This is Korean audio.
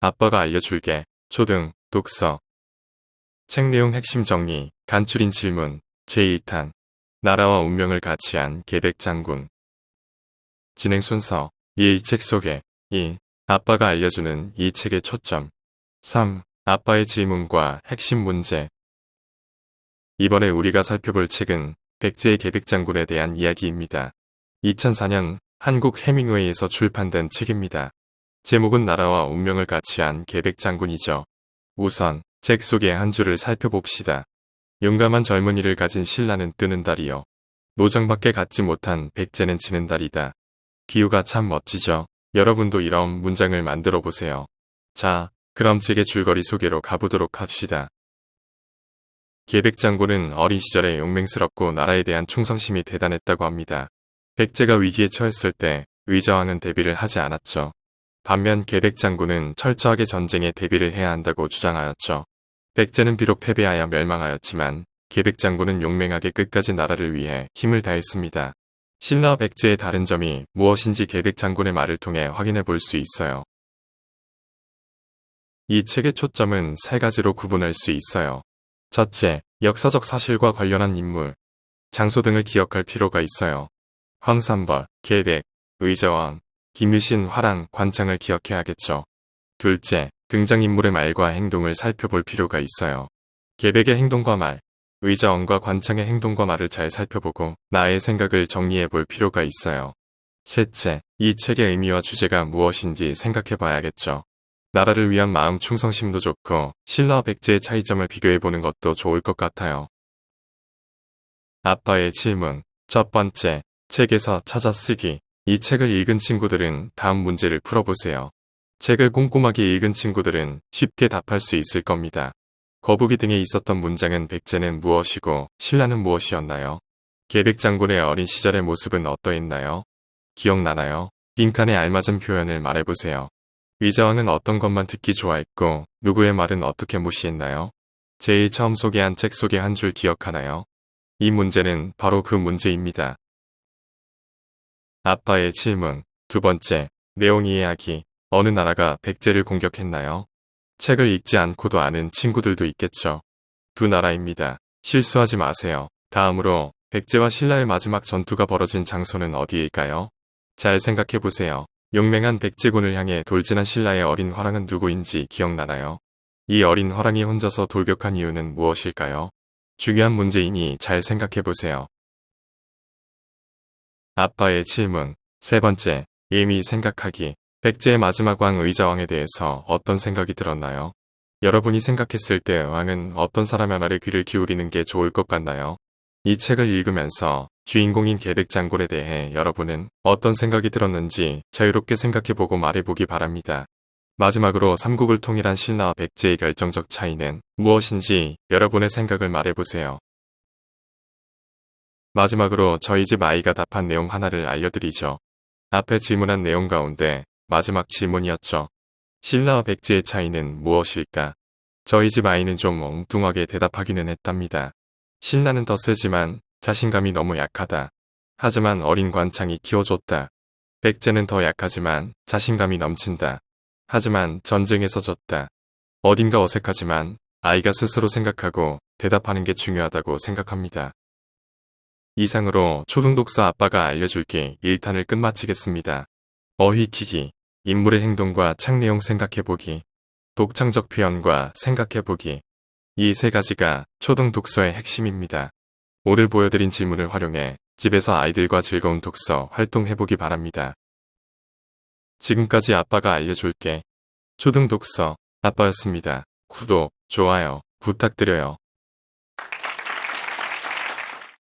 아빠가 알려줄게. 초등, 독서. 책 내용 핵심 정리, 간추린 질문, 제1탄. 나라와 운명을 같이 한 계백 장군. 진행 순서 1. 책 소개 2. 아빠가 알려주는 이 책의 초점 3. 아빠의 질문과 핵심 문제 이번에 우리가 살펴볼 책은 백제의 계백 장군에 대한 이야기입니다. 2004년 한국 해밍웨이에서 출판된 책입니다. 제목은 나라와 운명을 같이 한 계백 장군이죠. 우선 책 속의 한 줄을 살펴봅시다. 용감한 젊은이를 가진 신라는 뜨는 달이요. 노정밖에 갖지 못한 백제는 지는 달이다. 비유가 참 멋지죠. 여러분도 이런 문장을 만들어 보세요. 자, 그럼 책의 줄거리 소개로 가보도록 합시다. 계백 장군은 어린 시절에 용맹스럽고 나라에 대한 충성심이 대단했다고 합니다. 백제가 위기에 처했을 때 의자왕은 대비를 하지 않았죠. 반면 계백 장군은 철저하게 전쟁에 대비를 해야 한다고 주장하였죠. 백제는 비록 패배하여 멸망하였지만 계백 장군은 용맹하게 끝까지 나라를 위해 힘을 다했습니다. 신라와 백제의 다른 점이 무엇인지 계백 장군의 말을 통해 확인해 볼 수 있어요. 이 책의 초점은 세 가지로 구분할 수 있어요. 첫째, 역사적 사실과 관련한 인물, 장소 등을 기억할 필요가 있어요. 황산벌, 계백, 의자왕, 김유신, 화랑, 관창을 기억해야겠죠. 둘째, 등장인물의 말과 행동을 살펴볼 필요가 있어요. 계백의 행동과 말, 의자왕과 관창의 행동과 말을 잘 살펴보고 나의 생각을 정리해 볼 필요가 있어요. 셋째, 이 책의 의미와 주제가 무엇인지 생각해 봐야겠죠. 나라를 위한 마음 충성심도 좋고 신라와 백제의 차이점을 비교해 보는 것도 좋을 것 같아요. 아빠의 질문. 첫 번째, 책에서 찾아 쓰기. 이 책을 읽은 친구들은 다음 문제를 풀어보세요. 책을 꼼꼼하게 읽은 친구들은 쉽게 답할 수 있을 겁니다. 거북이 등에 있었던 문장은 백제는 무엇이고 신라는 무엇이었나요? 계백 장군의 어린 시절의 모습은 어떠했나요? 기억나나요? 빈칸에 알맞은 표현을 말해보세요. 의자왕은 어떤 것만 듣기 좋아했고 누구의 말은 어떻게 무시했나요? 제일 처음 소개한 책 속의 한줄 기억하나요? 이 문제는 바로 그 문제입니다. 아빠의 질문. 두 번째, 내용 이해하기. 어느 나라가 백제를 공격했나요? 책을 읽지 않고도 아는 친구들도 있겠죠. 두 나라입니다. 실수하지 마세요. 다음으로 백제와 신라의 마지막 전투가 벌어진 장소는 어디일까요? 잘 생각해 보세요. 용맹한 백제군을 향해 돌진한 신라의 어린 화랑은 누구인지 기억나나요? 이 어린 화랑이 혼자서 돌격한 이유는 무엇일까요? 중요한 문제이니 잘 생각해 보세요. 아빠의 질문. 세 번째, 예미 생각하기. 백제의 마지막 왕 의자왕에 대해서 어떤 생각이 들었나요? 여러분이 생각했을 때 왕은 어떤 사람의 말에 귀를 기울이는 게 좋을 것 같나요? 이 책을 읽으면서 주인공인 계백 장군에 대해 여러분은 어떤 생각이 들었는지 자유롭게 생각해보고 말해보기 바랍니다. 마지막으로 삼국을 통일한 신라와 백제의 결정적 차이는 무엇인지 여러분의 생각을 말해보세요. 마지막으로 저희 집 아이가 답한 내용 하나를 알려드리죠. 앞에 질문한 내용 가운데 마지막 질문이었죠. 신라와 백제의 차이는 무엇일까? 저희 집 아이는 좀 엉뚱하게 대답하기는 했답니다. 신라는 더 세지만 자신감이 너무 약하다. 하지만 어린 관창이 키워줬다. 백제는 더 약하지만 자신감이 넘친다. 하지만 전쟁에서 졌다. 어딘가 어색하지만 아이가 스스로 생각하고 대답하는 게 중요하다고 생각합니다. 이상으로 초등독서 아빠가 알려줄게 1탄을 끝마치겠습니다. 어휘키기, 인물의 행동과 책 내용 생각해보기, 독창적 표현과 생각해보기. 이 세 가지가 초등 독서의 핵심입니다. 오늘 보여드린 질문을 활용해 집에서 아이들과 즐거운 독서 활동해보기 바랍니다. 지금까지 아빠가 알려줄게. 초등 독서 아빠였습니다. 구독, 좋아요 부탁드려요.